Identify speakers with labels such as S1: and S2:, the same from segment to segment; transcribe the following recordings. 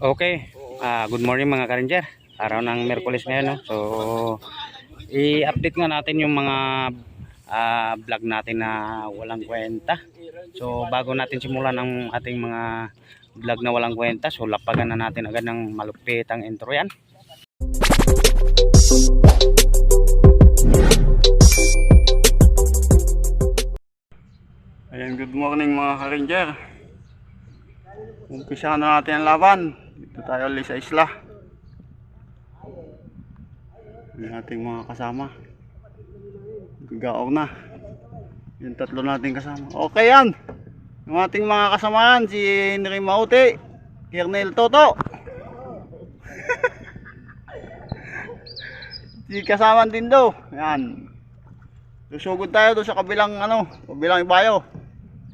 S1: Okay. Ah, good morning mga ka-ranger. Araw ng Merkulis ngayon, no? So, i-update nga natin yung mga ah, vlog natin na walang kwenta. So, bago natin simulan ang ating mga vlog na walang kwenta, so lapagan na natin agad ng malupitang intro yan. Ayan, good morning mga ka-ranger. Umpisa na natin ang laban. Dito tayo ulit sa isla. Ang ating mga kasama. Gagaok na. Yung tatlo nating kasama. Okay yan. Yung ating mga kasamahan, si Henry Mauti, Kernel Toto. si kasaman din daw. Yan. Susugod tayo doon sa kabilang ano, kabilang ibayo.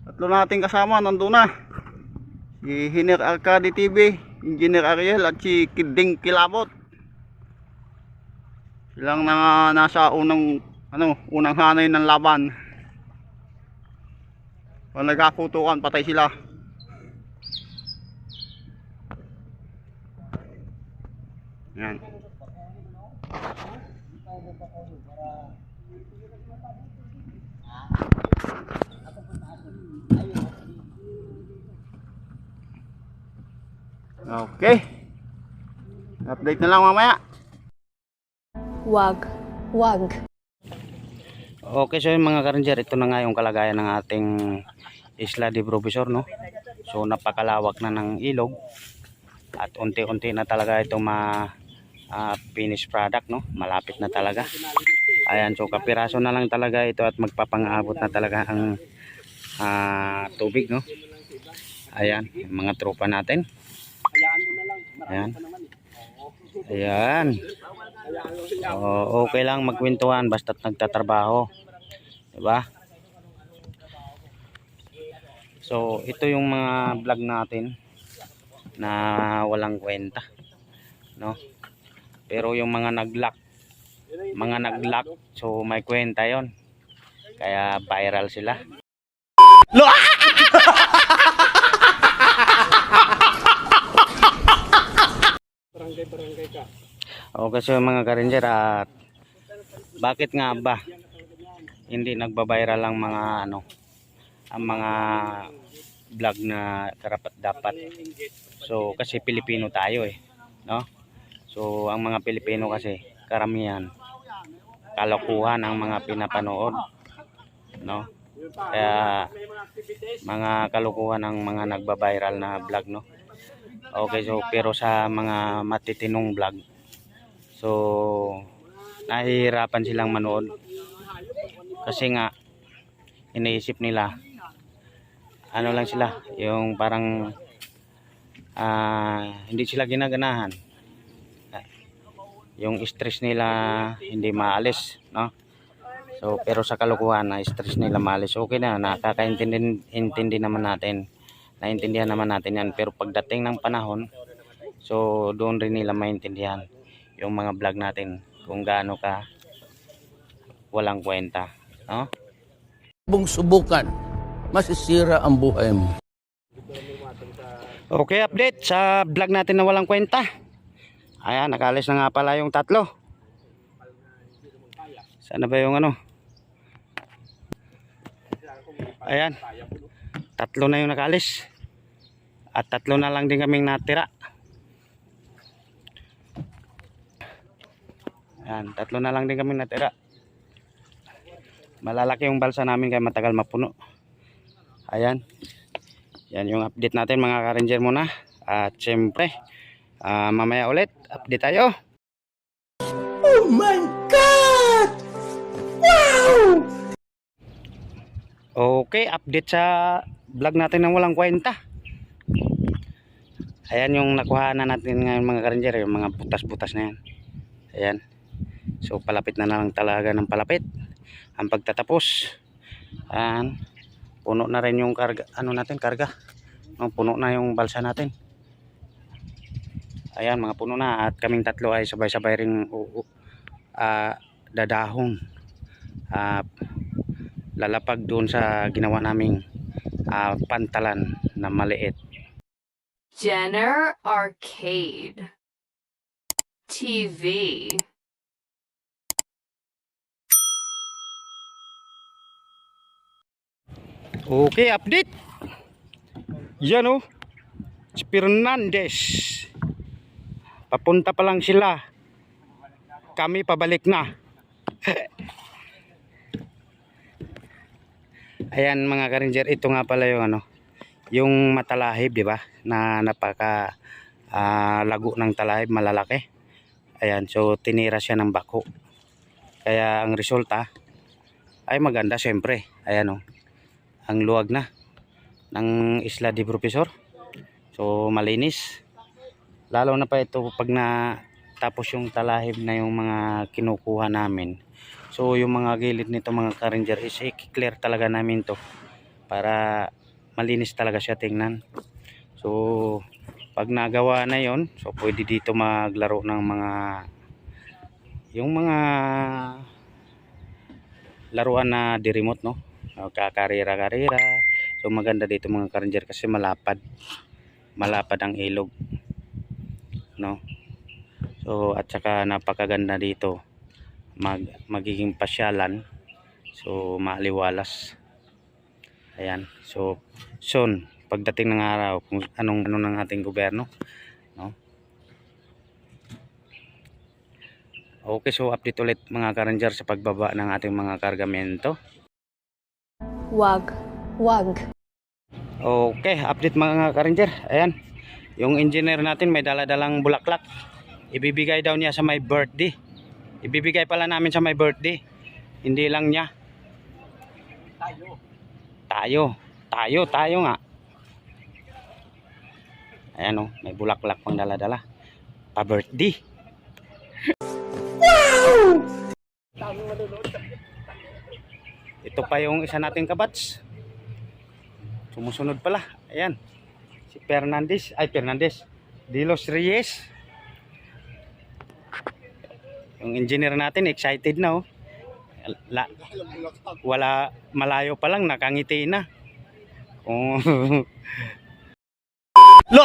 S1: Tatlo nating kasama nandun na. Si Hiner Arcade TV, Engineer Ariel at si Kiding Kilabot. Silang na nasa unang ano, unang hanay ng laban. Pag nagkakutukan, patay sila. Yan. Okay. Update na lang mamaya.
S2: Wag. Wag.
S1: Okay, so yung mga karangger, ito na nga yung kalagayan ng ating Isla de Profesor, no? So, napakalawak na ng ilog at unti-unti na talaga itong ma ah, finished product, no? Malapit na talaga. Ayan, so kapiraso na lang talaga ito at magpapangabot na talaga ang ah, tubig, no? Ayan, mga tropa natin. Ayan. Ayan. Oo, okay lang magkwentuhan basta't nagtatrabaho. 'Di ba? So, ito yung mga vlog natin na walang kwenta, no? Pero yung mga nag-lock, mga nag-lock, so may kwenta 'yon. Kaya viral sila. Okay, so mga ka-ranger at bakit nga ba hindi nagbabiral ang mga ano ang mga vlog na karapat dapat. So kasi Pilipino tayo eh no? So ang mga Pilipino kasi karamihan kalokohan ang mga pinapanood no? Kaya mga kalokohan ang mga nagbabiral na vlog no okay so pero sa mga matitinong vlog So, nahihirapan silang manood. Kasi nga, iniisip nila, ano lang sila, yung parang, ah, hindi sila ginaganahan. Ah, Yung stress nila, hindi maalis, no? So, pero sa kalukuhan, na stress nila maalis, okay na, nakakaintindi intindi naman natin. Naintindihan naman natin yan. Pero pagdating ng panahon, so doon rin nila maintindihan yung mga vlog natin kung gaano ka walang kwenta no?
S3: Bung subukan, masisira ang buhay mo.
S1: okay update sa vlog natin na walang kwenta. Ayan nakalis na nga pala yung tatlo. Sana ba yung ano? Ayan tatlo na yung nakalis at tatlo na lang din kaming natira Ayan, tatlo na lang din kami natira. Malalaki yung balsa namin kaya matagal mapuno. Ayan. Yan yung update natin mga ka-ranger muna. At syempre, ah, mamaya ulit, update tayo.
S3: Oh my God! Wow!
S1: Okay, update sa vlog natin ng walang kwenta. Ayan yung nakuha na natin ngayon mga ka-ranger, yung mga butas-butas na yan. Ayan. So palapit na lang talaga ng palapit ang pagtatapos. Ayan. Puno na rin yung karga, ano natin, karga. No, puno na yung balsa natin. Ayan, mga puno na at kaming tatlo ay sabay-sabay ring uh, uh, dadahon. Ah, lalapag doon sa ginawa naming ah, pantalan na maliit.
S2: Jenner Arcade TV
S1: Okay, update. Yan oh. Si Fernandez. Papunta pa lang sila. Kami pabalik na. Ayan mga ka-ranger, ito nga pala yung ano, yung matalahib, di ba? Na napaka ah, lago ng talahib, malalaki. Ayan, so tinira siya ng bako. Kaya ang resulta ay maganda syempre. Ayan oh ang luwag na ng isla de profesor so malinis lalo na pa ito pag na tapos yung talahib na yung mga kinukuha namin so yung mga gilid nito mga ka-ranger is i-clear talaga namin to para malinis talaga siya tingnan so pag nagawa na yon so pwede dito maglaro ng mga yung mga laruan na di remote no o, kakarira-karira. So maganda dito mga ka-ranger kasi malapad. Malapad ang ilog. No? So at saka napakaganda dito. Mag magiging pasyalan. So maaliwalas. Ayan. So soon pagdating ng araw kung anong ano ng ating gobyerno, no? Okay, so update ulit mga ka-ranger sa pagbaba ng ating mga kargamento.
S4: Wag. Wag.
S1: Okay, update mga ka-ranger. Ayan. Yung engineer natin may dala-dalang bulaklak. Ibibigay daw niya sa my birthday. Ibibigay pala namin sa my birthday. Hindi lang niya. Tayo. Tayo. Tayo, tayo nga. Ayan oh, may bulaklak pang dala-dala. Pa-birthday. Ito pa yung isa nating kabats. Sumusunod pala. Ayan. Si Fernandez. Ay, Fernandez. Dilos Reyes. Yung engineer natin, excited na oh. La, wala, malayo pa lang, nakangiti na. Oh. Lo!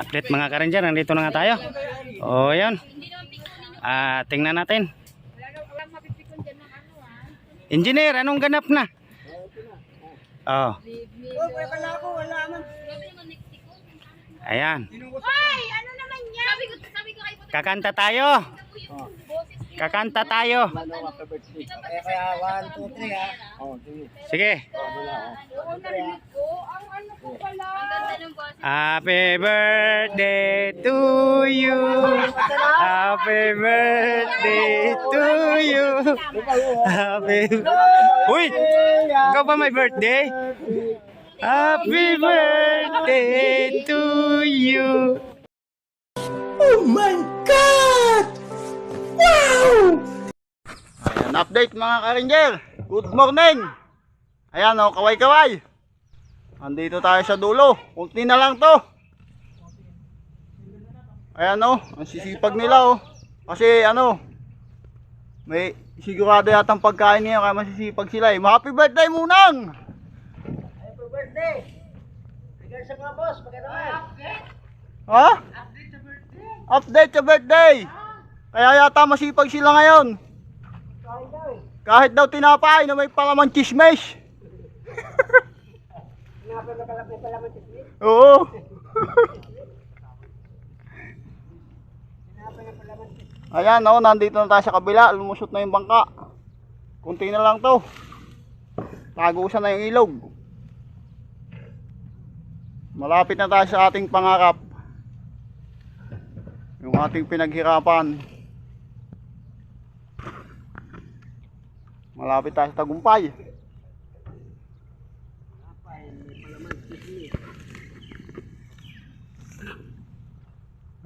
S1: Update mga ka-ranger, nandito na nga tayo. O, yan. Ah, tingnan natin. Engineer, anong ganap na? Oh. Ayan.
S5: Ay, ano naman yan? Sabi ko, sabi ko kay Puto,
S1: Kakanta tayo. Kakanta tayo. Sige.
S5: oo, narinig ko. Ang ano ko pala.
S1: Happy birthday to you. Happy birthday to you. Happy Uy! Ikaw ba may birthday? Happy birthday to you.
S6: Ayan, update mga ka-ranger. Good morning. Ayan o, kaway-kaway. Andito tayo sa dulo. Kunti na lang to. Ayan o, ang sisipag nila o. Kasi ano, may sigurado yatang pagkain niya kaya masisipag sila eh. Happy birthday munang! Sa mga boss, Ha? Update sa birthday. Update sa birthday. Kaya yata masipag sila ngayon. Kahit daw tinapay na may palaman chismes. Oo. Ayan, no, nandito na tayo sa kabila. Lumusot na yung bangka. Kunti na lang to. Tagusan na yung ilog. Malapit na tayo sa ating pangarap. Yung ating pinaghirapan. Malapit tayo sa tagumpay.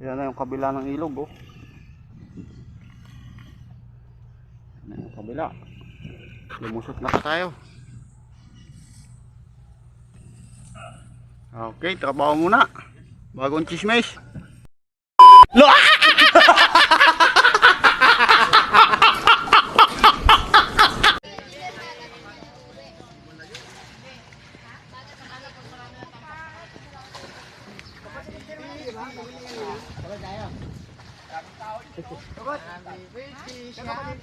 S6: Yan na yung kabila ng ilog oh. Yan na yung kabila. Lumusot na tayo. Okay, trabaho muna. Bagong chismes. Lo!
S7: Dapat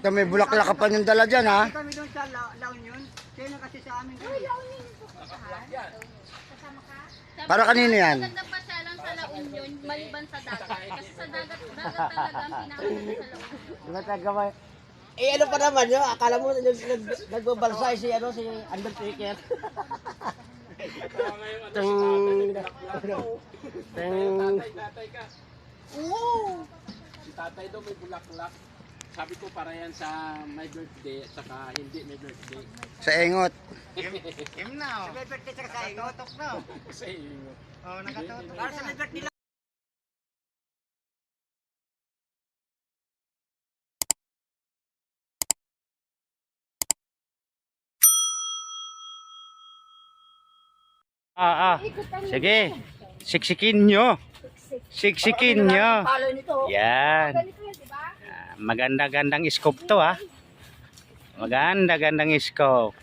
S7: ito may bulaklak ka pa yung dala dyan ha.
S6: Kami doon sa La, La Union. Kaya na kasi sa amin.
S7: Para kanino yan?
S5: Maganda pa siya lang sa La Union, maliban sa dagat. Kasi sa dagat, dagat talaga ang pinakaganda sa La Union.
S8: Eh ano pa naman yun? Akala mo nag, nag, nagbabalsay si ano si Undertaker. Ting Ting
S3: Si tatay daw may bulaklak. Sabi ko para yan sa my birthday at saka hindi may birthday.
S7: sa engot.
S6: Kim na. Sa may birthday sa kasay. Tutok na.
S3: Kasi yung
S6: Oh, nakatutok. Para sa may birthday
S1: Ah, ah. Sige. Siksikin nyo. Siksikin nyo. Yan. Ah, Maganda-gandang scope to ha. Maganda-gandang scope.